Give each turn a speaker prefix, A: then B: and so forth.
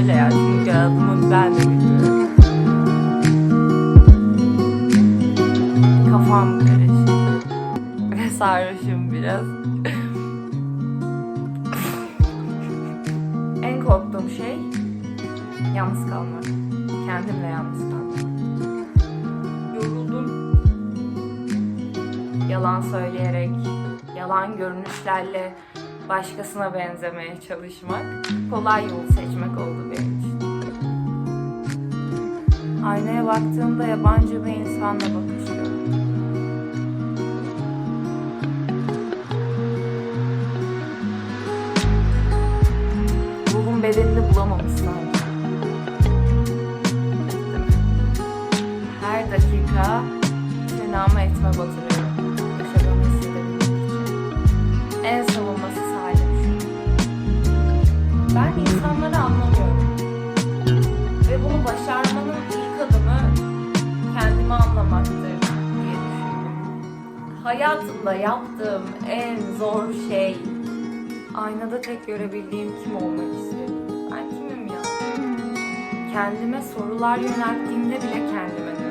A: söyle ya çünkü adımı ben de bilmiyorum. Kafam karışık. Ve sarhoşum biraz. en korktuğum şey yalnız kalmak. Kendimle yalnız kalmak. Yalan söyleyerek, yalan görünüşlerle başkasına benzemeye çalışmak, kolay yol seçmek oldu benim için. Aynaya baktığımda yabancı bir insanla bakışıyorum. Ruhum bedenini bulamamış sanki. Her dakika tırnağıma etme batırıyorum. Ben insanları anlamıyorum. Ve bunu başarmanın ilk adımı kendimi anlamaktır diye düşündüm. Hayatımda yaptığım en zor şey aynada tek görebildiğim kim olmak istiyorum. Ben kimim ya? Kendime sorular yönelttiğimde bile kendime